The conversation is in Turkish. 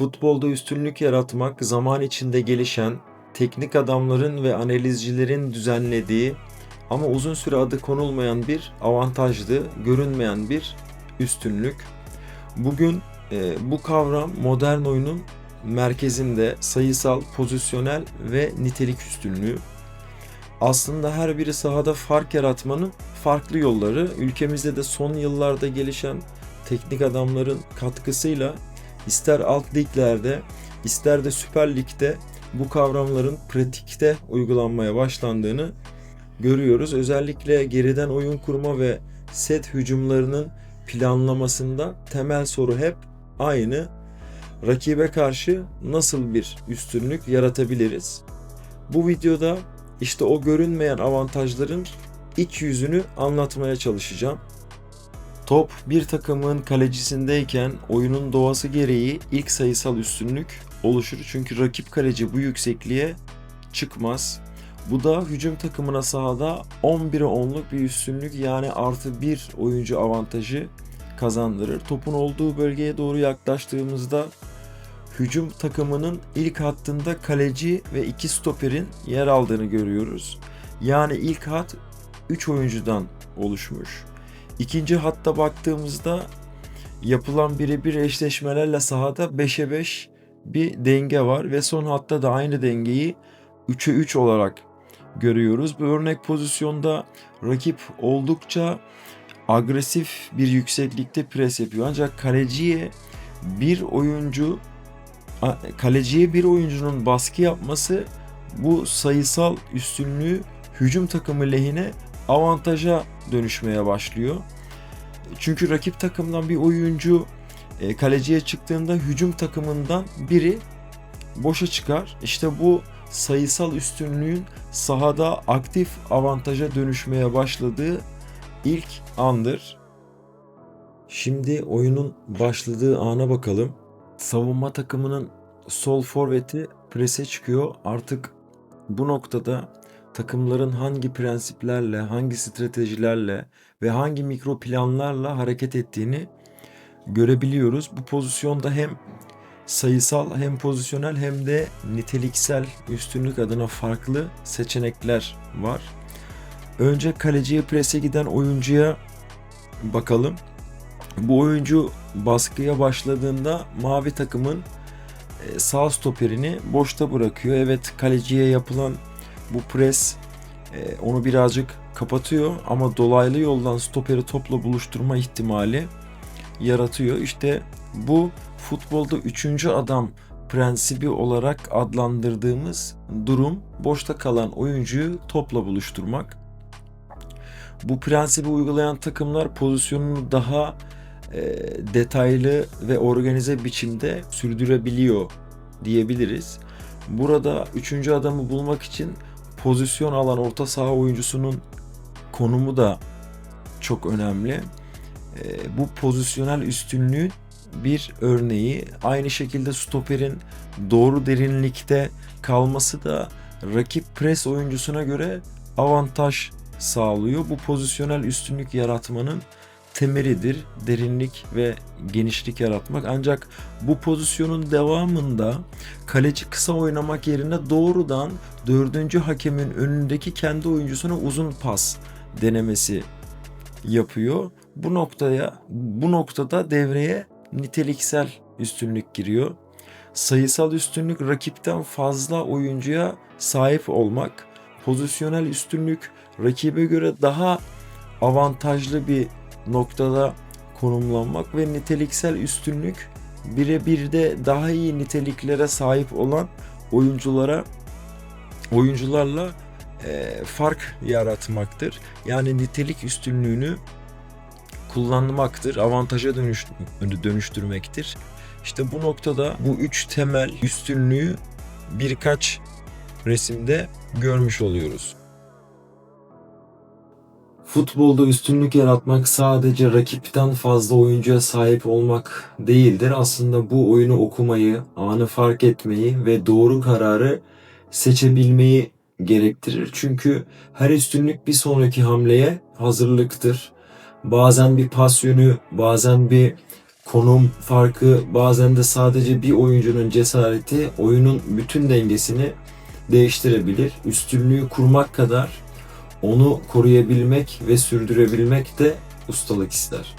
Futbolda üstünlük yaratmak, zaman içinde gelişen, teknik adamların ve analizcilerin düzenlediği ama uzun süre adı konulmayan bir avantajlı, görünmeyen bir üstünlük. Bugün e, bu kavram modern oyunun merkezinde sayısal, pozisyonel ve nitelik üstünlüğü. Aslında her biri sahada fark yaratmanın farklı yolları. Ülkemizde de son yıllarda gelişen teknik adamların katkısıyla ister alt liglerde ister de Süper Lig'de bu kavramların pratikte uygulanmaya başlandığını görüyoruz. Özellikle geriden oyun kurma ve set hücumlarının planlamasında temel soru hep aynı. Rakibe karşı nasıl bir üstünlük yaratabiliriz? Bu videoda işte o görünmeyen avantajların iç yüzünü anlatmaya çalışacağım. Top bir takımın kalecisindeyken oyunun doğası gereği ilk sayısal üstünlük oluşur. Çünkü rakip kaleci bu yüksekliğe çıkmaz. Bu da hücum takımına sahada 11'e 10'luk bir üstünlük yani artı bir oyuncu avantajı kazandırır. Topun olduğu bölgeye doğru yaklaştığımızda hücum takımının ilk hattında kaleci ve iki stoperin yer aldığını görüyoruz. Yani ilk hat 3 oyuncudan oluşmuş. İkinci hatta baktığımızda yapılan birebir eşleşmelerle sahada 5'e 5 bir denge var ve son hatta da aynı dengeyi 3'e 3 olarak görüyoruz. Bu örnek pozisyonda rakip oldukça agresif bir yükseklikte pres yapıyor. Ancak kaleciye bir oyuncu kaleciye bir oyuncunun baskı yapması bu sayısal üstünlüğü hücum takımı lehine avantaja dönüşmeye başlıyor. Çünkü rakip takımdan bir oyuncu e, kaleciye çıktığında hücum takımından biri boşa çıkar. İşte bu sayısal üstünlüğün sahada aktif avantaja dönüşmeye başladığı ilk andır. Şimdi oyunun başladığı ana bakalım. Savunma takımının sol forveti prese çıkıyor. Artık bu noktada takımların hangi prensiplerle, hangi stratejilerle ve hangi mikro planlarla hareket ettiğini görebiliyoruz. Bu pozisyonda hem sayısal hem pozisyonel hem de niteliksel üstünlük adına farklı seçenekler var. Önce kaleciye prese giden oyuncuya bakalım. Bu oyuncu baskıya başladığında mavi takımın e, sağ stoperini boşta bırakıyor. Evet kaleciye yapılan bu pres e, onu birazcık kapatıyor ama dolaylı yoldan stoperi topla buluşturma ihtimali yaratıyor. İşte bu futbolda üçüncü adam prensibi olarak adlandırdığımız durum boşta kalan oyuncuyu topla buluşturmak. Bu prensibi uygulayan takımlar pozisyonunu daha e, detaylı ve organize biçimde sürdürebiliyor diyebiliriz. Burada üçüncü adamı bulmak için pozisyon alan orta saha oyuncusunun konumu da çok önemli. E, bu pozisyonel üstünlüğün bir örneği. Aynı şekilde stoperin doğru derinlikte kalması da rakip pres oyuncusuna göre avantaj sağlıyor. Bu pozisyonel üstünlük yaratmanın temelidir. Derinlik ve genişlik yaratmak. Ancak bu pozisyonun devamında kaleci kısa oynamak yerine doğrudan dördüncü hakemin önündeki kendi oyuncusuna uzun pas denemesi yapıyor. Bu noktaya bu noktada devreye niteliksel üstünlük giriyor. Sayısal üstünlük rakipten fazla oyuncuya sahip olmak. Pozisyonel üstünlük rakibe göre daha avantajlı bir noktada konumlanmak ve niteliksel üstünlük birebir de daha iyi niteliklere sahip olan oyunculara oyuncularla e, fark yaratmaktır. Yani nitelik üstünlüğünü kullanmaktır, avantaja dönüş, dönüştürmektir. İşte bu noktada bu üç temel üstünlüğü birkaç resimde görmüş oluyoruz. Futbolda üstünlük yaratmak sadece rakipten fazla oyuncuya sahip olmak değildir. Aslında bu oyunu okumayı, anı fark etmeyi ve doğru kararı seçebilmeyi gerektirir. Çünkü her üstünlük bir sonraki hamleye hazırlıktır. Bazen bir pas yönü, bazen bir konum farkı bazen de sadece bir oyuncunun cesareti oyunun bütün dengesini değiştirebilir. Üstünlüğü kurmak kadar onu koruyabilmek ve sürdürebilmek de ustalık ister.